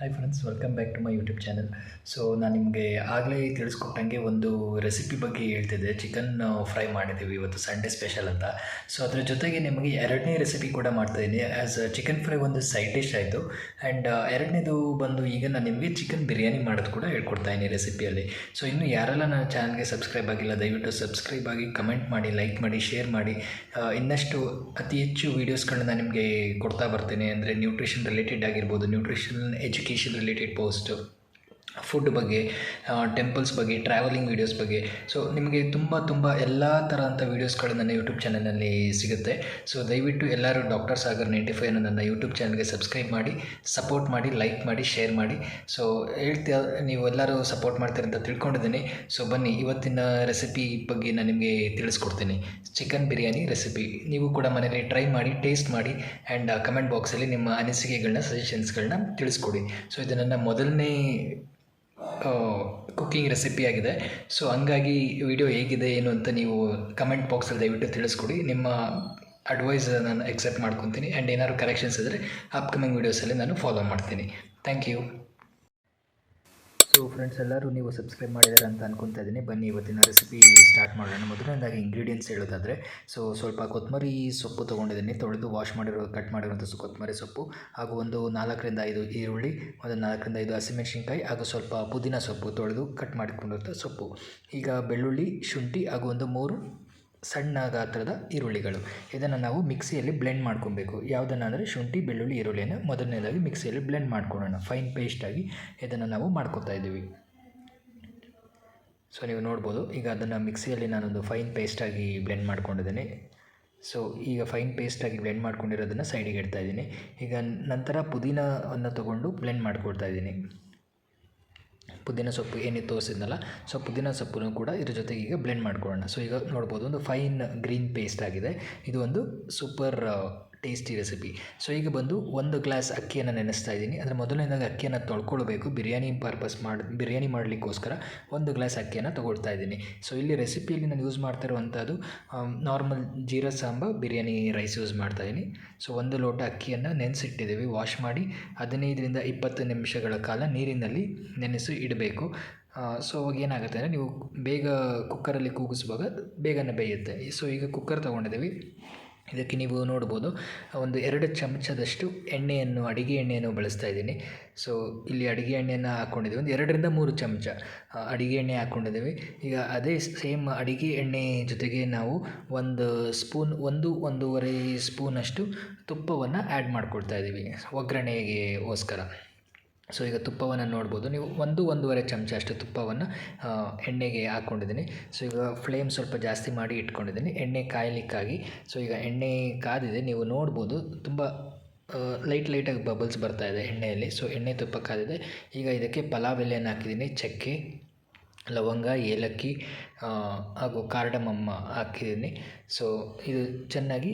Hi friends welcome back to my YouTube channel so ನಾನು ನಿಮಗೆ ಆಗಲೇ ತಿಳಿಸ್ಕೊಟ್ಟಂಗೆ ಒಂದು ರೆಸಿಪಿ ಬಗ್ಗೆ ಹೇಳ್ತಿದ್ದೆ. ಚಿಕನ್ ಫ್ರೈ ಮಾಡಿದ್ದೀವಿ ಇವತ್ತು ಸಂಡೇ ಸ್ಪೆಷಲ್ ಅಂತ. ಸೊ ಅದರ ಜೊತೆಗೆ ನಿಮಗೆ ಎರಡನೇ ರೆಸಿಪಿ ಕೂಡ ಮಾಡ್ತಾಯಿದ್ದೀನಿ ಆ್ಯಸ್ ಚಿಕನ್ ಫ್ರೈ ಒಂದು ಸೈಡ್ ಡಿಶ್ ಆಯಿತು. ಆ್ಯಂಡ್ ಎರಡನೇದು ಬಂದು ಈಗ ನಾನು ನಿಮಗೆ ಚಿಕನ್ ಬಿರಿಯಾನಿ ಮಾಡೋದು ಕೂಡ ಹೇಳ್ಕೊಡ್ತಾ ಇದ್ದೀನಿ ರೆಸಿಪಿಯಲ್ಲಿ ಸೊ ಇನ್ನು ಯಾರೆಲ್ಲ ನನ್ನ ಚಾನಲ್ಗೆ ಸಬ್ಸ್ಕ್ರೈಬ್ ಆಗಿಲ್ಲ, ದಯವಿಟ್ಟು ಸಬ್ಸ್ಕ್ರೈಬ್ ಆಗಿ ಕಮೆಂಟ್ ಮಾಡಿ ಲೈಕ್ ಮಾಡಿ ಶೇರ್ ಮಾಡಿ. ಇನ್ನಷ್ಟು ಅತಿ ಹೆಚ್ಚು ವೀಡಿಯೋಸ್ಗಳನ್ನ ನಿಮಗೆ ಕೊಡ್ತಾ ಬರ್ತೀನಿ. ಅಂದರೆ ನ್ಯೂಟ್ರಿಷನ್ ರಿಲೇಟೆಡ್ ಆಗಿರ್ಬೋದು nutrition education related post food ಬಗ್ಗೆ ಟೆಂಪಲ್ಸ್ ಬಗ್ಗೆ ಟ್ರಾವೆಲಿಂಗ್ ವೀಡಿಯೋಸ್ ಬಗ್ಗೆ. ಸೊ ನಿಮಗೆ ತುಂಬ ತುಂಬ ಎಲ್ಲ ಥರದಂಥ ವೀಡಿಯೋಸ್ಗಳು ನನ್ನ ಯೂಟ್ಯೂಬ್ ಚಾನಲ್ನಲ್ಲಿ ಸಿಗುತ್ತೆ. ಸೊ ದಯವಿಟ್ಟು ಎಲ್ಲರೂ ಡಾಕ್ಟರ್ ಸಾಗರ್ ನೈಂಟಿ ಫೈವ್ ಅನ್ನೋ ನನ್ನ ಯೂಟ್ಯೂಬ್ ಚಾನಲ್ಗೆ ಸಬ್ಸ್ಕ್ರೈಬ್ ಮಾಡಿ ಸಪೋರ್ಟ್ ಮಾಡಿ ಲೈಕ್ ಮಾಡಿ ಶೇರ್ ಮಾಡಿ. ಸೊ ಹೇಳ್ತೀಯ, ನೀವು ಎಲ್ಲರೂ ಸಪೋರ್ಟ್ ಮಾಡ್ತೀರಿ ಅಂತ ತಿಳ್ಕೊಂಡಿದ್ದೀನಿ. ಸೊ ಬನ್ನಿ, ಇವತ್ತಿನ ರೆಸಿಪಿ ಬಗ್ಗೆ ನಾನು ನಿಮಗೆ ತಿಳಿಸ್ಕೊಡ್ತೀನಿ. ಚಿಕನ್ ಬಿರಿಯಾನಿ ರೆಸಿಪಿ ನೀವು ಕೂಡ ಮನೇಲಿ ಟ್ರೈ ಮಾಡಿ ಟೇಸ್ಟ್ ಮಾಡಿ ಆ್ಯಂಡ್ ಕಮೆಂಟ್ ಬಾಕ್ಸಲ್ಲಿ ನಿಮ್ಮ ಅನಿಸಿಕೆಗಳನ್ನ ಸಜೆಷನ್ಸ್ಗಳನ್ನ ತಿಳಿಸ್ಕೊಡಿ. ಸೊ ಇದು ನನ್ನ ಮೊದಲನೇ ಕುಕ್ಕಿಂಗ್ ರೆಸಿಪಿ ಆಗಿದೆ. ಸೊ ಹಂಗಾಗಿ ವಿಡಿಯೋ ಹೇಗಿದೆ, ಏನು ಅಂತ ನೀವು ಕಮೆಂಟ್ ಬಾಕ್ಸಲ್ಲಿ ದಯವಿಟ್ಟು ತಿಳಿಸ್ಕೊಡಿ. ನಿಮ್ಮ ಅಡ್ವೈಸ್ ನಾನು ಎಕ್ಸೆಪ್ಟ್ ಮಾಡ್ಕೊತೀನಿ. ಆ್ಯಂಡ್ ಏನಾದ್ರು ಕರೆಕ್ಷನ್ಸ್ ಇದ್ದರೆ ಅಪ್ಕಮಿಂಗ್ ವೀಡಿಯೋಸಲ್ಲಿ ನಾನು ಫಾಲೋ ಮಾಡ್ತೀನಿ. ಥ್ಯಾಂಕ್ ಯು ಸೊ ಫ್ರೆಂಡ್ಸ್ ಎಲ್ಲರೂ ನೀವು ಸಬ್ಸ್ಕ್ರೈಬ್ ಮಾಡಿದ್ದಾರೆ ಅಂತ ಅನ್ಕೊತಾ ಇದ್ದೀನಿ ಬನ್ನಿ, ಇವತ್ತಿನ ರೆಸಿಪಿ ಸ್ಟಾರ್ಟ್ ಮಾಡೋಣ. ಮೊದಲನೇದಾಗಿ ಇಂಗ್ರೀಡಿಯೆಂಟ್ಸ್ ಹೇಳೋದಾದರೆ, ಸೊ ಸ್ವಲ್ಪ ಕೊತ್ತಂಬರಿ ಸೊಪ್ಪು ತೊಗೊಂಡಿದ್ದೀನಿ. ತೊಳೆದು ವಾಶ್ ಮಾಡಿರೋ ಕಟ್ ಮಾಡಿರುವಂಥ ಕೊತ್ತಂಬರಿ ಸೊಪ್ಪು. ಹಾಗೂ ಒಂದು ನಾಲ್ಕರಿಂದ ಐದು ಈರುಳ್ಳಿ, ಒಂದು ನಾಲ್ಕರಿಂದ ಐದು ಹಸಿಮೆಣಸಿನ್ಕಾಯಿ, ಹಾಗೂ ಸ್ವಲ್ಪ ಪುದೀನ ಸೊಪ್ಪು ತೊಳೆದು ಕಟ್ ಮಾಡಿಕೊಂಡಿರುವಂಥ ಸೊಪ್ಪು. ಈಗ ಬೆಳ್ಳುಳ್ಳಿ, ಶುಂಠಿ ಹಾಗೂ ಒಂದು ಮೂರು ಸಣ್ಣ ಗಾತ್ರದ ಈರುಳ್ಳಿಗಳು. ಇದನ್ನು ನಾವು ಮಿಕ್ಸಿಯಲ್ಲಿ ಬ್ಲೆಂಡ್ ಮಾಡ್ಕೊಬೇಕು. ಯಾವುದನ್ನು ಅಂದರೆ ಶುಂಠಿ, ಬೆಳ್ಳುಳ್ಳಿ ಈರುಳ್ಳಿಯನ್ನು ಮೊದಲನೇದಾಗಿ ಮಿಕ್ಸಿಯಲ್ಲಿ ಬ್ಲೆಂಡ್ ಮಾಡ್ಕೊಳ್ಳೋಣ ಫೈನ್ ಪೇಸ್ಟಾಗಿ ಇದನ್ನು ನಾವು ಮಾಡ್ಕೊತಾ ಇದ್ದೀವಿ. ಸೊ, ನೀವು ನೋಡ್ಬೋದು. ಈಗ ಅದನ್ನು ಮಿಕ್ಸಿಯಲ್ಲಿ ನಾನೊಂದು ಫೈನ್ ಪೇಸ್ಟಾಗಿ ಬ್ಲೆಂಡ್ ಮಾಡ್ಕೊಂಡಿದ್ದೀನಿ. ಸೊ, ಈಗ ಫೈನ್ ಪೇಸ್ಟಾಗಿ ಬ್ಲೆಂಡ್ ಮಾಡ್ಕೊಂಡಿರೋದನ್ನು ಸೈಡಿಗೆ ಇಡ್ತಾಯಿದ್ದೀನಿ ಈಗ ನಂತರ ಪುದೀನವನ್ನು ತೊಗೊಂಡು ಬ್ಲೆಂಡ್ ಮಾಡ್ಕೊಳ್ತಾ ಇದ್ದೀನಿ. ಪುದೀನ ಸೊಪ್ಪು ಏನಿತ್ತು ತೋರಿಸಿದ್ನಲ್ಲ ಸೊ ಪುದೀನ ಸೊಪ್ಪನ್ನು ಕೂಡ ಇದ್ರ ಜೊತೆಗೆ ಈಗ ಬ್ಲೆಂಡ್ ಮಾಡ್ಕೊಳ್ಳೋಣ. ಸೊ ಈಗ ನೋಡ್ಬೋದು, ಒಂದು ಫೈನ್ ಗ್ರೀನ್ ಪೇಸ್ಟ್ ಆಗಿದೆ. ಇದು ಒಂದು ಸೂಪರ್ ಟೇಸ್ಟಿ ರೆಸಿಪಿ ಸೊ ಈಗ ಬಂದು ಒಂದು ಗ್ಲಾಸ್ ಅಕ್ಕಿಯನ್ನು ನೆನೆಸ್ತಾ ಇದ್ದೀನಿ. ಅಂದರೆ ಮೊದಲನೇದಾಗಿ ಅಕ್ಕಿಯನ್ನು ತೊಳ್ಕೊಳ್ಬೇಕು. ಬಿರಿಯಾನಿ ಪರ್ಪಸ್ ಮಾಡಿ, ಬಿರಿಯಾನಿ ಮಾಡಲಿಕ್ಕೋಸ್ಕರ ಒಂದು ಗ್ಲಾಸ್ ಅಕ್ಕಿಯನ್ನು ತೊಗೊಳ್ತಾ ಇದ್ದೀನಿ. ಸೊ ಇಲ್ಲಿ ರೆಸಿಪಿಯಲ್ಲಿ ನಾನು ಯೂಸ್ ಮಾಡ್ತಾ ಇರುವಂಥದ್ದು normal jeera Samba biryani rice use ಮಾಡ್ತಾ ಇದ್ದೀನಿ. ಸೊ ಒಂದು ಲೋಟ ಅಕ್ಕಿಯನ್ನು ನೆನೆಸಿಟ್ಟಿದ್ದೀವಿ. ವಾಶ್ ಮಾಡಿ ಹದಿನೈದರಿಂದ ಇಪ್ಪತ್ತು ನಿಮಿಷಗಳ ಕಾಲ ನೀರಿನಲ್ಲಿ ನೆನೆಸಿ ಇಡಬೇಕು. ಸೊ ಅವಾಗ ಏನಾಗುತ್ತೆ ಅಂದರೆ ನೀವು ಬೇಗ ಕುಕ್ಕರಲ್ಲಿ ಕೂಗಿಸುವಾಗ ಬೇಗನೆ ಬೇಯುತ್ತೆ. ಸೊ ಈಗ ಕುಕ್ಕರ್ ತೊಗೊಂಡಿದ್ದೀವಿ. ಇದಕ್ಕೆ ನೀವು ನೋಡ್ಬೋದು, ಒಂದು ಎರಡು ಚಮಚದಷ್ಟು ಎಣ್ಣೆಯನ್ನು, ಅಡುಗೆ ಎಣ್ಣೆಯನ್ನು ಬಳಸ್ತಾ ಇದ್ದೀನಿ. ಸೊ ಇಲ್ಲಿ ಅಡುಗೆ ಎಣ್ಣೆಯನ್ನು ಹಾಕ್ಕೊಂಡಿದ್ದೀವಿ ಒಂದು ಎರಡರಿಂದ ಮೂರು ಚಮಚ ಅಡುಗೆ ಎಣ್ಣೆ ಹಾಕ್ಕೊಂಡಿದ್ದೀವಿ ಈಗ ಅದೇ ಸೇಮ್ ಅಡುಗೆ ಎಣ್ಣೆ ಜೊತೆಗೆ ನಾವು ಒಂದು ಸ್ಪೂನ್, ಒಂದು, ಒಂದೂವರೆ ಸ್ಪೂನಷ್ಟು ತುಪ್ಪವನ್ನು ಆ್ಯಡ್ ಮಾಡ್ಕೊಳ್ತಾ ಇದ್ದೀವಿ ಒಗ್ಗರಣೆಗೆಗೋಸ್ಕರ ಸೊ ಈಗ ತುಪ್ಪವನ್ನು ನೋಡ್ಬೋದು. ನೀವು ಒಂದು, ಒಂದೂವರೆ ಚಮಚ ಅಷ್ಟು ತುಪ್ಪವನ್ನು ಎಣ್ಣೆಗೆ ಹಾಕ್ಕೊಂಡಿದ್ದೀನಿ ಸೊ ಈಗ ಫ್ಲೇಮ್ ಸ್ವಲ್ಪ ಜಾಸ್ತಿ ಮಾಡಿ ಇಟ್ಕೊಂಡಿದ್ದೀನಿ. ಎಣ್ಣೆ ಕಾಯಲಿಕ್ಕಾಗಿ. ಸೊ ಈಗ ಎಣ್ಣೆ ಕಾದಿದೆ. ನೀವು ನೋಡ್ಬೋದು, ತುಂಬ ಲೈಟ್ ಲೈಟಾಗಿ ಬಬಲ್ಸ್ ಬರ್ತಾ ಇದೆ ಎಣ್ಣೆಯಲ್ಲಿ. ಸೊ ಎಣ್ಣೆ ತುಪ್ಪ ಕಾದಿದೆ. ಈಗ ಇದಕ್ಕೆ ಪಲಾವ್ ಎಲೆಯನ್ನು ಹಾಕಿದ್ದೀನಿ. ಚಕ್ಕೆ, ಲವಂಗ, ಏಲಕ್ಕಿ ಹಾಗೂ ಕಾರ್ಡಮಮ್ಮ ಹಾಕಿದ್ದೀನಿ. ಸೊ ಇದು ಚೆನ್ನಾಗಿ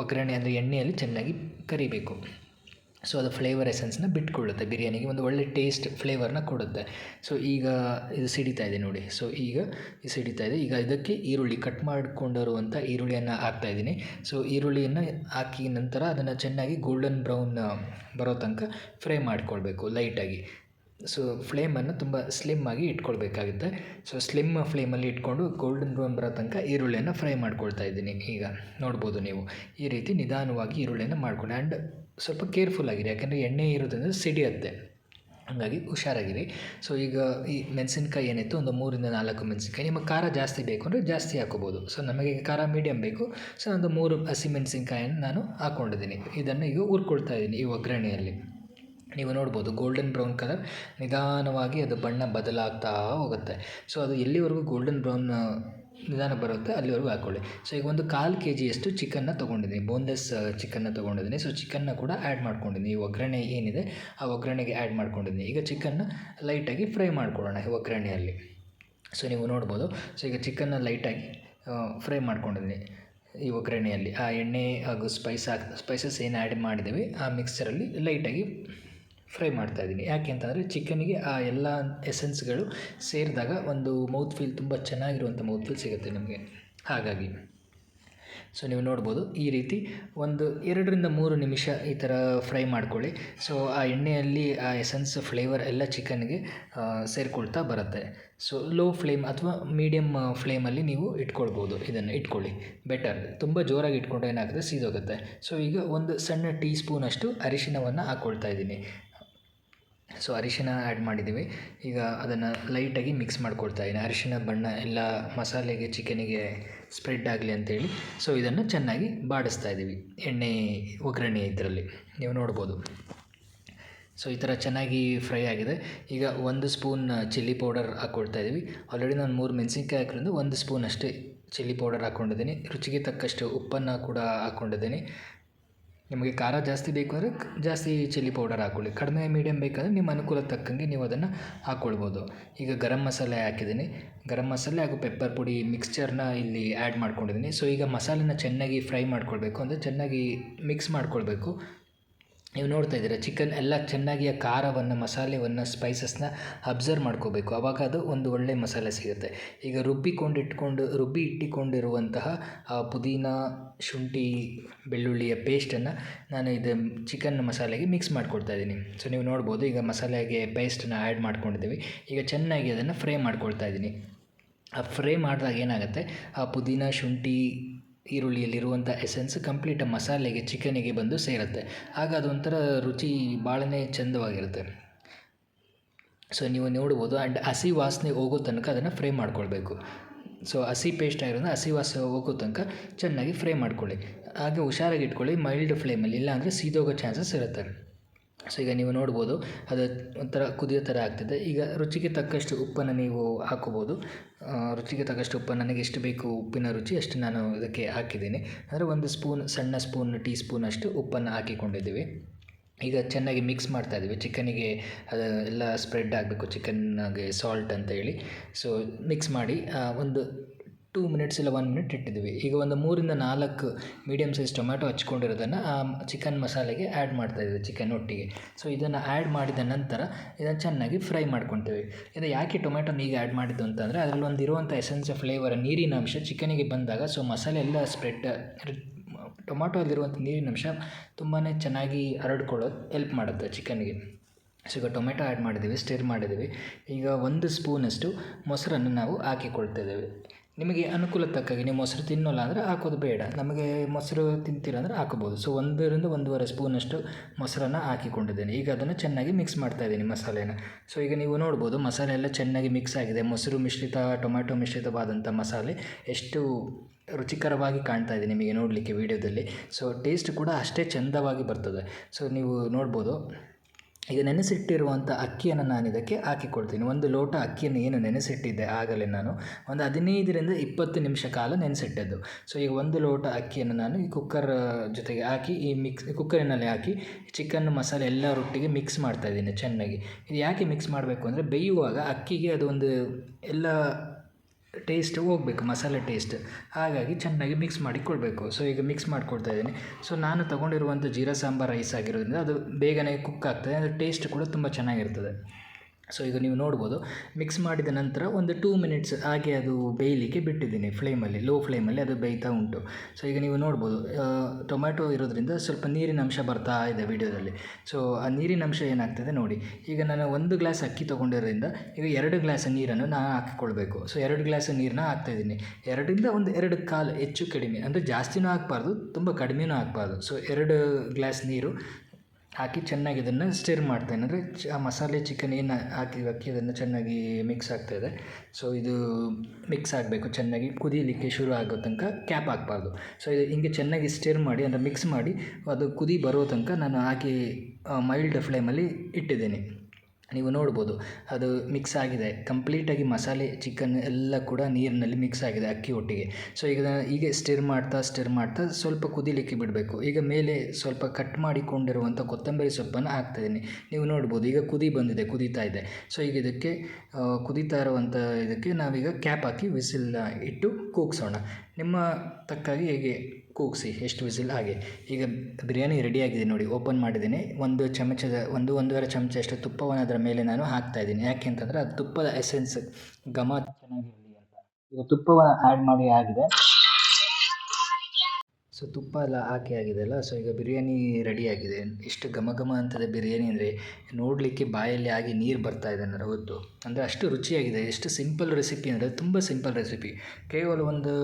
ಒಗ್ಗರಣೆ ಅಂದರೆ ಎಣ್ಣೆಯಲ್ಲಿ ಚೆನ್ನಾಗಿ ಕರಿಬೇಕು. ಸೊ ಅದು ಫ್ಲೇವರ್ ಎಸೆನ್ಸ್ನ ಬಿಟ್ಕೊಳ್ಳುತ್ತೆ ಬಿರಿಯಾನಿಗೆ ಒಂದು ಒಳ್ಳೆ ಟೇಸ್ಟ್ ಫ್ಲೇವರ್ನ ಕೊಡುತ್ತೆ. ಸೊ ಈಗ ಇದು ಸಿಡಿತಾ ಇದೆ ನೋಡಿ. ಸೊ ಈಗ ಇದು ಸಿಡಿತಾ ಇದೆ. ಈಗ ಇದಕ್ಕೆ ಈರುಳ್ಳಿ ಕಟ್ ಮಾಡಿಕೊಂಡಿರುವಂಥ ಈರುಳ್ಳಿಯನ್ನು ಹಾಕ್ತಾ ಇದ್ದೀನಿ. ಸೊ ಈರುಳ್ಳಿಯನ್ನು ಹಾಕಿ ನಂತರ ಅದನ್ನು ಚೆನ್ನಾಗಿ ಗೋಲ್ಡನ್ ಬ್ರೌನ್ ಬರೋ ತನಕ ಫ್ರೈ ಮಾಡಿಕೊಳ್ಬೇಕು ಲೈಟಾಗಿ ಸೊ ಫ್ಲೇಮನ್ನು ತುಂಬ ಸ್ಲಿಮ್ ಆಗಿ ಇಟ್ಕೊಳ್ಬೇಕಾಗುತ್ತೆ. ಸೊ ಸ್ಲಿಮ್ ಫ್ಲೇಮಲ್ಲಿ ಇಟ್ಕೊಂಡು ಗೋಲ್ಡನ್ ಬ್ರೌನ್ ಬರೋ ತನಕ ಈರುಳ್ಳಿಯನ್ನು ಫ್ರೈ ಮಾಡ್ಕೊಳ್ತಾ ಇದ್ದೀನಿ. ಈಗ ನೋಡ್ಬೋದು ನೀವು. ಈ ರೀತಿ ನಿಧಾನವಾಗಿ ಈರುಳ್ಳಿಯನ್ನು ಮಾಡ್ಕೊಂಡು ಆ್ಯಂಡ್ ಸ್ವಲ್ಪ ಕೇರ್ಫುಲ್ ಆಗಿರಿ. ಯಾಕಂದರೆ ಎಣ್ಣೆ ಇರೋದ್ರಿಂದ ಸಿಡಿಯತ್ತೆ. ಹಾಗಾಗಿ ಹುಷಾರಾಗಿರಿ. ಸೊ ಈಗ ಈ ಮೆಣಸಿನ್ಕಾಯಿ ಏನಿತ್ತು? ಒಂದು ಮೂರಿಂದ ನಾಲ್ಕು ಮೆಣಸಿನ್ಕಾಯಿ. ನಿಮಗೆ ಖಾರ ಜಾಸ್ತಿ ಬೇಕು ಅಂದರೆ ಜಾಸ್ತಿ ಹಾಕೋಬೋದು ಸೊ ನಮಗೆ ಖಾರ ಮೀಡಿಯಮ್ ಬೇಕು. ಸೊ ಒಂದು ಮೂರು ಹಸಿ ಮೆಣಸಿನ್ಕಾಯನ್ನು ನಾನು ಹಾಕ್ಕೊಂಡಿದ್ದೀನಿ ಇದನ್ನು ಈಗ ಹುರ್ಕೊಳ್ತಾ ಇದ್ದೀನಿ ಈ ಒಗ್ಗರಣೆಯಲ್ಲಿ. ನೀವು ನೋಡ್ಬೋದು ಗೋಲ್ಡನ್ ಬ್ರೌನ್ ಕಲರ್ ನಿಧಾನವಾಗಿ ಅದು ಬಣ್ಣ ಬದಲಾಗ್ತಾ ಹೋಗುತ್ತೆ. ಸೊ ಅದು ಎಲ್ಲಿವರೆಗೂ ಗೋಲ್ಡನ್ ಬ್ರೌನ್ ನಿಧಾನ ಬರುತ್ತೆ ಅಲ್ಲಿವರೆಗೂ ಹಾಕ್ಕೊಳ್ಳಿ ಸೊ ಈಗ ಒಂದು ಕಾಲು ಕೆ ಜಿಯಷ್ಟು ಚಿಕನ್ನ ತೊಗೊಂಡಿದ್ದೀನಿ. ಬೋನ್ಲೆಸ್ ಚಿಕನ್ನ ತೊಗೊಂಡಿದ್ದೀನಿ. ಸೊ ಚಿಕನ್ನ ಕೂಡ ಆ್ಯಡ್ ಮಾಡ್ಕೊಂಡಿದ್ದೀನಿ. ಈ ಒಗ್ಗರಣೆ ಏನಿದೆ, ಆ ಒಗ್ಗರಣೆಗೆ ಆ್ಯಡ್ ಮಾಡ್ಕೊಂಡಿದ್ದೀನಿ. ಈಗ ಚಿಕನ್ನ ಲೈಟಾಗಿ ಫ್ರೈ ಮಾಡ್ಕೊಳ್ಳೋಣ ಈ ಒಗ್ಗರಣೆಯಲ್ಲಿ. ಸೊ ನೀವು ನೋಡ್ಬೋದು. ಸೊ ಈಗ ಚಿಕನ್ನ ಲೈಟಾಗಿ ಫ್ರೈ ಮಾಡ್ಕೊಂಡಿದ್ದೀನಿ ಈ ಒಗ್ಗರಣೆಯಲ್ಲಿ. ಆ ಎಣ್ಣೆ ಹಾಗೂ ಸ್ಪೈಸ್ ಹಾಕಿ ಸ್ಪೈಸಸ್ ಏನು ಆ್ಯಡ್ ಮಾಡಿದ್ದೀವಿ, ಆ ಮಿಕ್ಸರಲ್ಲಿ ಲೈಟಾಗಿ ಫ್ರೈ ಮಾಡ್ತಾ ಇದ್ದೀನಿ. ಯಾಕೆ ಅಂತಂದರೆ ಚಿಕನಿಗೆ ಆ ಎಲ್ಲ ಎಸೆನ್ಸ್ಗಳು ಸೇರಿದಾಗ ಒಂದು ಮೌತ್ ಫೀಲ್ ತುಂಬ ಚೆನ್ನಾಗಿರುವಂಥ ಮೌತ್ ಫೀಲ್ ಸಿಗುತ್ತೆ ನಿಮಗೆ. ಹಾಗಾಗಿ ಸೊ ನೀವು ನೋಡ್ಬೋದು ಈ ರೀತಿ ಒಂದು ಎರಡರಿಂದ ಮೂರು ನಿಮಿಷ ಈ ಥರ ಫ್ರೈ ಮಾಡ್ಕೊಳ್ಳಿ. ಸೊ ಆ ಎಣ್ಣೆಯಲ್ಲಿ ಆ ಎಸೆನ್ಸ್ ಫ್ಲೇವರ್ ಎಲ್ಲ ಚಿಕನ್ಗೆ ಸೇರಿಕೊಳ್ತಾ ಬರುತ್ತೆ. ಸೊ ಲೋ ಫ್ಲೇಮ್ ಅಥವಾ ಮೀಡಿಯಮ್ ಫ್ಲೇಮಲ್ಲಿ ನೀವು ಇಟ್ಕೊಳ್ಬೋದು. ಇದನ್ನು ಇಟ್ಕೊಳ್ಳಿ. ಬೆಟರ್ ತುಂಬ ಜೋರಾಗಿ ಇಟ್ಕೊಂಡ್ರೆ ಏನಾಗುತ್ತೆ? ಸೀದೋಗುತ್ತೆ. ಸೊ ಈಗ ಒಂದು ಸಣ್ಣ ಟೀ ಸ್ಪೂನಷ್ಟು ಅರಿಶಿನವನ್ನು ಹಾಕ್ಕೊಳ್ತಾ ಇದ್ದೀನಿ. ಸೊ ಅರಿಶಿನ ಆ್ಯಡ್ ಮಾಡಿದ್ದೀವಿ. ಈಗ ಅದನ್ನು ಲೈಟಾಗಿ ಮಿಕ್ಸ್ ಮಾಡ್ಕೊಳ್ತಾ ಇದ್ದೀನಿ. ಅರಿಶಿನ ಬಣ್ಣ ಎಲ್ಲ ಮಸಾಲೆಗೆ ಚಿಕನಿಗೆ ಸ್ಪ್ರೆಡ್ ಆಗಲಿ ಅಂತೇಳಿ. ಸೊ ಇದನ್ನು ಚೆನ್ನಾಗಿ ಬಾಡಿಸ್ತಾ ಇದ್ದೀವಿ. ಎಣ್ಣೆ, ಒಗ್ಗರಣೆ ಇದರಲ್ಲಿ. ನೀವು ನೋಡ್ಬೋದು. ಸೊ ಈ ಥರ ಚೆನ್ನಾಗಿ ಫ್ರೈ ಆಗಿದೆ. ಈಗ ಒಂದು ಸ್ಪೂನ್ ಚಿಲ್ಲಿ ಪೌಡರ್ ಹಾಕ್ಕೊಡ್ತಾ ಇದ್ದೀವಿ. ಆಲ್ರೆಡಿ ನಾನು ಮೂರು ಮೆಣಸಿನ್ಕಾಯಿ ಹಾಕಿರೋದು ಒಂದು ಸ್ಪೂನ್ ಅಷ್ಟೇ ಚಿಲ್ಲಿ ಪೌಡರ್ ಹಾಕ್ಕೊಂಡಿದ್ದೀನಿ ರುಚಿಗೆ ತಕ್ಕಷ್ಟು ಉಪ್ಪನ್ನು ಕೂಡ ಹಾಕ್ಕೊಂಡಿದ್ದೀನಿ ನಿಮಗೆ ಖಾರ ಜಾಸ್ತಿ ಬೇಕು ಅಂದರೆ ಜಾಸ್ತಿ ಚಿಲ್ಲಿ ಪೌಡರ್ ಹಾಕ್ಕೊಳ್ಳಿ ಕಡಿಮೆ ಮೀಡಿಯಮ್ ಬೇಕಂದರೆ ನಿಮ್ಮ ಅನುಕೂಲಕ್ಕೆ ತಕ್ಕಂಗೆ ನೀವು ಅದನ್ನು ಹಾಕ್ಕೊಳ್ಬೋದು ಈಗ ಗರಂ ಮಸಾಲೆ ಹಾಕಿದ್ದೀನಿ. ಗರಂ ಮಸಾಲೆ ಹಾಗೂ ಪೆಪ್ಪರ್ ಪುಡಿ ಮಿಕ್ಸ್ಚರ್ನ ಇಲ್ಲಿ ಆ್ಯಡ್ ಮಾಡ್ಕೊಂಡಿದ್ದೀನಿ. ಸೊ ಈಗ ಮಸಾಲೆನ ಚೆನ್ನಾಗಿ ಫ್ರೈ ಮಾಡ್ಕೊಳ್ಬೇಕು ಅಂದರೆ ಚೆನ್ನಾಗಿ ಮಿಕ್ಸ್ ಮಾಡ್ಕೊಳ್ಬೇಕು. ನೀವು ನೋಡ್ತಾ ಇದ್ದೀರಾ ಚಿಕನ್ ಎಲ್ಲ ಚೆನ್ನಾಗಿ ಆ ಖಾರವನ್ನು, ಮಸಾಲೆವನ್ನು ಸ್ಪೈಸಸ್ನ ಅಬ್ಸರ್ವ್ ಮಾಡ್ಕೋಬೇಕು. ಆವಾಗ ಅದು ಒಂದು ಒಳ್ಳೆಯ ಮಸಾಲೆ ಸಿಗುತ್ತೆ. ಈಗ ರುಬ್ಬಿಕೊಂಡು ಇಟ್ಕೊಂಡು, ರುಬ್ಬಿ ಇಟ್ಟುಕೊಂಡಿರುವಂತಹ, ಆ ಪುದೀನ, ಶುಂಠಿ, ಬೆಳ್ಳುಳ್ಳಿಯ ಪೇಸ್ಟನ್ನು ನಾನು ಇದು ಚಿಕನ್ ಮಸಾಲೆಗೆ ಮಿಕ್ಸ್ ಮಾಡ್ಕೊಳ್ತಾ ಇದ್ದೀನಿ. ಸೊ ನೀವು ನೋಡ್ಬೋದು, ಈಗ ಮಸಾಲೆಗೆ ಪೇಸ್ಟನ್ನು ಆ್ಯಡ್ ಮಾಡ್ಕೊಂಡಿದ್ದೀವಿ. ಈಗ ಚೆನ್ನಾಗಿ ಅದನ್ನು ಫ್ರೈ ಮಾಡ್ಕೊಳ್ತಾ ಇದ್ದೀನಿ. ಆ ಫ್ರೈ ಮಾಡಿದಾಗ ಏನಾಗುತ್ತೆ? ಆ ಪುದೀನ, ಶುಂಠಿ ಈರುಳ್ಳಿಯಲ್ಲಿರುವಂಥ ಎಸೆನ್ಸ್ ಕಂಪ್ಲೀಟ್ ಮಸಾಲೆಗೆ ಚಿಕನಿಗೆ ಬಂದು ಸೇರುತ್ತೆ. ಆಗ ಅದೊಂಥರ ರುಚಿ ಭಾಳನೇ ಚಂದವಾಗಿರುತ್ತೆ. ಸೊ ನೀವು ನೋಡ್ಬೋದು ಆ್ಯಂಡ್ ಹಸಿ ವಾಸನೆ ಹೋಗೋ ತನಕ ಅದನ್ನು ಫ್ರೈ ಮಾಡ್ಕೊಳ್ಬೇಕು. ಸೊ ಹಸಿ ಪೇಸ್ಟ್ ಆಗಿರೋದ್ರೆ ಹಸಿ ವಾಸನೆ ಹೋಗೋ ತನಕ ಚೆನ್ನಾಗಿ ಫ್ರೈ ಮಾಡ್ಕೊಳ್ಳಿ. ಹಾಗೆ ಹುಷಾರಾಗಿ ಇಟ್ಕೊಳ್ಳಿ ಮೈಲ್ಡ್ ಫ್ಲೇಮಲ್ಲಿ ಇಲ್ಲಾಂದರೆ ಸೀದೋಗೋ ಚಾನ್ಸಸ್ ಇರುತ್ತೆ. ಸೊ ಈಗ ನೀವು ನೋಡ್ಬೋದು ಅದು ಒಂಥರ ಕುದಿಯೋ ಥರ ಆಗ್ತಿದೆ. ಈಗ ರುಚಿಗೆ ತಕ್ಕಷ್ಟು ಉಪ್ಪನ್ನು ನೀವು ಹಾಕೋಬೋದು. ರುಚಿಗೆ ತಕ್ಕಷ್ಟು ಉಪ್ಪು ನನಗೆ ಎಷ್ಟು ಬೇಕು ಉಪ್ಪಿನ ರುಚಿ ಅಷ್ಟು ನಾನು ಇದಕ್ಕೆ ಹಾಕಿದ್ದೀನಿ. ಅಂದರೆ ಒಂದು ಸ್ಪೂನ್, ಸಣ್ಣ ಸ್ಪೂನ್ ಟೀ ಸ್ಪೂನಷ್ಟು ಉಪ್ಪನ್ನು ಹಾಕಿಕೊಂಡಿದ್ದೀವಿ. ಈಗ ಚೆನ್ನಾಗಿ ಮಿಕ್ಸ್ ಮಾಡ್ತಾ ಇದ್ದೀವಿ. ಚಿಕನಿಗೆ ಅದು ಎಲ್ಲ ಸ್ಪ್ರೆಡ್ ಆಗಬೇಕು. ಚಿಕನ್ಗೆ ಸಾಲ್ಟ್ ಅಂತ ಹೇಳಿ. ಸೊ ಮಿಕ್ಸ್ ಮಾಡಿ ಒಂದು ಟೂ ಮಿನಿಟ್ಸ್ ಇಲ್ಲ ಒನ್ ಮಿನಿಟ್ ಇಟ್ಟಿದ್ದೀವಿ. ಈಗ ಒಂದು ಮೂರಿಂದ ನಾಲ್ಕು ಮೀಡಿಯಮ್ ಸೈಜ್ ಟೊಮ್ಯಾಟೊ ಹಚ್ಕೊಂಡಿರೋದನ್ನು, ಆ ಚಿಕನ್ ಮಸಾಲೆಗೆ ಆ್ಯಡ್ ಮಾಡ್ತಾಯಿದ್ದೀವಿ ಚಿಕನ್ ಒಟ್ಟಿಗೆ. ಸೊ ಇದನ್ನು ಆ್ಯಡ್ ಮಾಡಿದ ನಂತರ ಇದನ್ನು ಚೆನ್ನಾಗಿ ಫ್ರೈ ಮಾಡ್ಕೊತೀವಿ. ಇದು ಯಾಕೆ ಟೊಮ್ಯಾಟೊನ ಈಗ ಆ್ಯಡ್ ಮಾಡಿದ್ದು ಅಂತಂದರೆ, ಅದರಲ್ಲಿ ಒಂದು ಇರುವಂಥ ಎಸೆನ್ಸ್ ಫ್ಲೇವರ್ ನೀರಿನ ಅಂಶ ಚಿಕನಿಗೆ ಬಂದಾಗ ಸೊ ಮಸಾಲೆ ಎಲ್ಲ ಸ್ಪ್ರೆಡ್ ಟೊಮ್ಯಾಟೊಲ್ಲಿರುವಂಥ ನೀರಿನ ಅಂಶ ತುಂಬಾ ಚೆನ್ನಾಗಿ ಹರಡ್ಕೊಳ್ಳೋದು ಹೆಲ್ಪ್ ಮಾಡುತ್ತೆ ಚಿಕನ್ಗೆ ಸೊ ಈಗ ಟೊಮೆಟೊ ಆ್ಯಡ್ ಮಾಡಿದ್ದೀವಿ ಸ್ಟಿರ್ ಮಾಡಿದ್ದೀವಿ. ಈಗ ಒಂದು ಸ್ಪೂನಷ್ಟು ಮೊಸರನ್ನು ನಾವು ಹಾಕಿಕೊಳ್ತಿದ್ದೇವೆ ನಿಮಗೆ ಅನುಕೂಲ ತಕ್ಕಾಗಿ ನೀವು ಮೊಸರು ತಿನ್ನೋಲ್ಲ ಅಂದರೆ ಹಾಕೋದು ಬೇಡ. ನಮಗೆ ಮೊಸರು ತಿಂತೀರ ಅಂದರೆ ಹಾಕೋಬೋದು. ಸೊ ಒಂದರಿಂದ ಒಂದೂವರೆ ಸ್ಪೂನಷ್ಟು ಮೊಸರನ್ನು ಹಾಕಿಕೊಂಡಿದ್ದೇನೆ. ಈಗ ಅದನ್ನು ಚೆನ್ನಾಗಿ ಮಿಕ್ಸ್ ಮಾಡ್ತಾ ಇದ್ದೀನಿ ಮಸಾಲೆನ. ಸೊ ಈಗ ನೀವು ನೋಡ್ಬೋದು ಮಸಾಲೆ ಎಲ್ಲ ಚೆನ್ನಾಗಿ ಮಿಕ್ಸ್ ಆಗಿದೆ. ಮೊಸರು ಮಿಶ್ರಿತ, ಟೊಮ್ಯಾಟೊ ಮಿಶ್ರಿತವಾದಂಥ ಮಸಾಲೆ ಎಷ್ಟು ರುಚಿಕರವಾಗಿ ಕಾಣ್ತಾ ಇದೆ ನಿಮಗೆ ನೋಡಲಿಕ್ಕೆ ವೀಡಿಯೋದಲ್ಲಿ. ಸೊ ಟೇಸ್ಟ್ ಕೂಡ ಅಷ್ಟೇ ಚೆಂದವಾಗಿ ಬರ್ತದೆ. ಸೊ ನೀವು ನೋಡ್ಬೋದು. ಈಗ ನೆನೆಸಿಟ್ಟಿರುವಂಥ ಅಕ್ಕಿಯನ್ನು ನಾನು ಇದಕ್ಕೆ ಹಾಕಿಕೊಳ್ತೀನಿ ಒಂದು ಲೋಟ ಅಕ್ಕಿಯನ್ನು ಏನು ನೆನೆಸಿಟ್ಟಿದ್ದೆ ಆಗಲೇ ನಾನು. ಒಂದು ಹದಿನೈದರಿಂದ ಇಪ್ಪತ್ತು ನಿಮಿಷ ಕಾಲ ನೆನೆಸಿಟ್ಟದ್ದು. ಸೊ ಈಗ ಒಂದು ಲೋಟ ಅಕ್ಕಿಯನ್ನು ನಾನು ಈ ಕುಕ್ಕರ್ ಜೊತೆಗೆ ಹಾಕಿ, ಈ ಮಿಕ್ಸ್ ಕುಕ್ಕರಿನಲ್ಲಿ ಹಾಕಿ ಚಿಕನ್ ಮಸಾಲೆ ಎಲ್ಲ ರೊಟ್ಟಿಗೆ ಮಿಕ್ಸ್ ಮಾಡ್ತಾ ಇದ್ದೀನಿ ಚೆನ್ನಾಗಿ. ಇದು ಯಾಕೆ ಮಿಕ್ಸ್ ಮಾಡಬೇಕು ಅಂದರೆ, ಬೇಯುವಾಗ ಅಕ್ಕಿಗೆ ಅದು ಒಂದು ಎಲ್ಲ ಟೇಸ್ಟ್ ಹೋಗಬೇಕು, ಮಸಾಲೆ ಟೇಸ್ಟ್. ಹಾಗಾಗಿ ಚೆನ್ನಾಗಿ ಮಿಕ್ಸ್ ಮಾಡಿ ಕೊಡಬೇಕು. ಸೊ ಈಗ ಮಿಕ್ಸ್ ಮಾಡಿಕೊಡ್ತಾ ಇದ್ದೀನಿ. ಸೊ ನಾನು ತೊಗೊಂಡಿರುವಂಥ ಜೀರಾ ಸಾಂಬಾರ್ ರೈಸ್ ಆಗಿರೋದ್ರಿಂದ ಅದು ಬೇಗನೆ ಕುಕ್ ಆಗ್ತದೆ ಅದು ಟೇಸ್ಟ್ ಕೂಡ ತುಂಬ ಚೆನ್ನಾಗಿರ್ತದೆ. ಸೊ ಈಗ ನೀವು ನೋಡ್ಬೋದು ಮಿಕ್ಸ್ ಮಾಡಿದ ನಂತರ ಒಂದು ಟೂ ಮಿನಿಟ್ಸ್ ಹಾಗೆ ಅದು ಬೇಯಲಿಕ್ಕೆ ಬಿಟ್ಟಿದ್ದೀನಿ ಫ್ಲೇಮಲ್ಲಿ ಲೋ ಫ್ಲೇಮಲ್ಲಿ ಅದು ಬೇಯ್ತಾ ಉಂಟು. ಸೊ ಈಗ ನೀವು ನೋಡ್ಬೋದು ಟೊಮ್ಯಾಟೊ ಇರೋದ್ರಿಂದ ಸ್ವಲ್ಪ ನೀರಿನ ಅಂಶ ಬರ್ತಾ ಇದೆ ವಿಡಿಯೋದಲ್ಲಿ ಸೊ ಆ ನೀರಿನ ಅಂಶ ಏನಾಗ್ತದೆ ನೋಡಿ, ಈಗ ನಾನು ಒಂದು ಗ್ಲಾಸ್ ಅಕ್ಕಿ ತೊಗೊಂಡಿರೋದ್ರಿಂದ ಈಗ ಎರಡು ಗ್ಲಾಸ್ ನೀರನ್ನು ನಾನು ಹಾಕಿಕೊಳ್ಬೇಕು. ಸೊ ಎರಡು ಗ್ಲಾಸ್ ನೀರನ್ನ ಹಾಕ್ತಾಯಿದ್ದೀನಿ ಎರಡರಿಂದ ಒಂದು ಎರಡು ಕಾಲು ಹೆಚ್ಚು ಕಡಿಮೆ, ಅಂದರೆ ಜಾಸ್ತಿನೂ ಹಾಕ್ಬಾರ್ದು, ತುಂಬ ಕಡಿಮೆನೂ ಹಾಕ್ಬಾರ್ದು. ಸೊ ಎರಡು ಗ್ಲಾಸ್ ನೀರು ಹಾಕಿ ಚೆನ್ನಾಗಿ ಇದನ್ನು ಸ್ಟಿರ್ ಮಾಡ್ತೇನೆ. ಅಂದರೆ ಚ ಮಸಾಲೆ ಚಿಕನ್ ಏನು ಹಾಕಿ ಅಕ್ಕಿ ಅದನ್ನು ಚೆನ್ನಾಗಿ ಮಿಕ್ಸ್ ಆಗ್ತಾಯಿದೆ ಸೊ ಇದು ಮಿಕ್ಸ್ ಆಗಬೇಕು. ಚೆನ್ನಾಗಿ ಕುದೀಲಿಕ್ಕೆ ಶುರು ಆಗೋ ತನಕ ಕ್ಯಾಪ್ ಹಾಕ್ಬಾರ್ದು. ಸೊ ಇದು ಹಿಂಗೆ ಚೆನ್ನಾಗಿ ಸ್ಟಿರ್ ಮಾಡಿ, ಅಂದರೆ ಮಿಕ್ಸ್ ಮಾಡಿ, ಅದು ಕುದಿ ಬರೋ ತನಕ ನಾನು ಹಾಕಿ ಮೈಲ್ಡ್ ಫ್ಲೇಮಲ್ಲಿ ಇಟ್ಟಿದ್ದೀನಿ. ನೀವು ನೋಡ್ಬೋದು, ಅದು ಮಿಕ್ಸ್ ಆಗಿದೆ. ಕಂಪ್ಲೀಟಾಗಿ ಮಸಾಲೆ ಚಿಕನ್ ಎಲ್ಲ ಕೂಡ ನೀರಿನಲ್ಲಿ ಮಿಕ್ಸ್ ಆಗಿದೆ ಅಕ್ಕಿ ಒಟ್ಟಿಗೆ. ಸೊ ಈಗ ಹೀಗೆ ಸ್ಟಿರ್ ಮಾಡ್ತಾ ಸ್ಟಿರ್ ಮಾಡ್ತಾ ಸ್ವಲ್ಪ ಕುದಿಲಿಕ್ಕೆ ಬಿಡಬೇಕು. ಈಗ ಮೇಲೆ ಸ್ವಲ್ಪ ಕಟ್ ಮಾಡಿಕೊಂಡಿರುವಂಥ ಕೊತ್ತಂಬರಿ ಸೊಪ್ಪನ್ನು ಹಾಕ್ತಾಯಿದ್ದೀನಿ ನೀವು ನೋಡ್ಬೋದು, ಈಗ ಕುದಿ ಬಂದಿದೆ, ಕುದೀತಾ ಇದೆ. ಸೊ ಈಗ ಇದಕ್ಕೆ ಕುದೀತಾ ಇರುವಂಥ ಇದಕ್ಕೆ ನಾವೀಗ ಕ್ಯಾಪ್ ಹಾಕಿ ವಿಸಿಲ್ ಇಟ್ಟು ಕೂಗಿಸೋಣ. ನಿಮ್ಮ ತಕ್ಕಾಗಿ ಹೇಗೆ ಕೂಗಿಸಿ, ಎಷ್ಟು ವಿಸಿಲ್ ಹಾಗೆ. ಈಗ ಬಿರಿಯಾನಿ ರೆಡಿಯಾಗಿದೆ ನೋಡಿ ಓಪನ್ ಮಾಡಿದ್ದೀನಿ. ಒಂದು ಚಮಚದ, ಒಂದು ಒಂದೂವರೆ ಚಮಚ ತುಪ್ಪವನ್ನು ಅದರ ಮೇಲೆ ನಾನು ಹಾಕ್ತಾಯಿದ್ದೀನಿ ಯಾಕೆ ಅಂತಂದರೆ ಅದು ತುಪ್ಪದ ಎಸೆನ್ಸ್ ಘಮ ಚೆನ್ನಾಗಿರಲಿ ಅಂತ. ಈಗ ತುಪ್ಪವನ್ನು ಆ್ಯಡ್ ಮಾಡಿ ಆಗಿದೆ. ಸೊ ತುಪ್ಪ ಎಲ್ಲ ಹಾಕಿ ಆಗಿದೆಯಲ್ಲ ಸೊ ಈಗ ಬಿರಿಯಾನಿ ರೆಡಿಯಾಗಿದೆ ಎಷ್ಟು ಘಮ ಘಮ ಅಂತದೆ ಬಿರಿಯಾನಿ ಅಂದರೆ ನೋಡಲಿಕ್ಕೆ ಬಾಯಲ್ಲಿ ಆಗಿ ನೀರು ಬರ್ತಾ ಇದೆ ನನ್ನ ಗೊತ್ತು. ಅಂದರೆ ಅಷ್ಟು ರುಚಿಯಾಗಿದೆ. ಎಷ್ಟು ಸಿಂಪಲ್ ರೆಸಿಪಿ ಅಂದರೆ ತುಂಬ ಸಿಂಪಲ್ ರೆಸಿಪಿ ಕೇವಲ ಒಂದು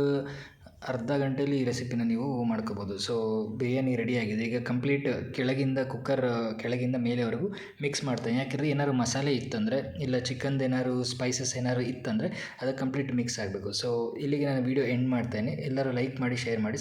ಅರ್ಧ ಗಂಟೆಯಲ್ಲಿ ಈ ರೆಸಿಪಿನ ನೀವು ಮಾಡ್ಕೋಬೋದು. ಸೊ ಬಿರಿಯಾನಿ ರೆಡಿಯಾಗಿದೆ ಈಗ ಕಂಪ್ಲೀಟ್ ಕೆಳಗಿಂದ ಕುಕ್ಕರ್ ಕೆಳಗಿಂದ ಮೇಲೆವರೆಗೂ ಮಿಕ್ಸ್ ಮಾಡ್ತೇನೆ. ಯಾಕೆಂದರೆ ಏನಾದ್ರು ಮಸಾಲೆ ಇತ್ತಂದರೆ, ಇಲ್ಲ ಚಿಕನ್ದು ಏನಾದ್ರು ಸ್ಪೈಸಸ್ ಏನಾದ್ರು ಇತ್ತಂದರೆ, ಅದು ಕಂಪ್ಲೀಟ್ ಮಿಕ್ಸ್ ಆಗಬೇಕು. ಸೊ ಇಲ್ಲಿಗೆ ನಾನು ವೀಡಿಯೋ ಎಂಡ್ ಮಾಡ್ತೇನೆ. ಎಲ್ಲರೂ ಲೈಕ್ ಮಾಡಿ ಶೇರ್ ಮಾಡಿ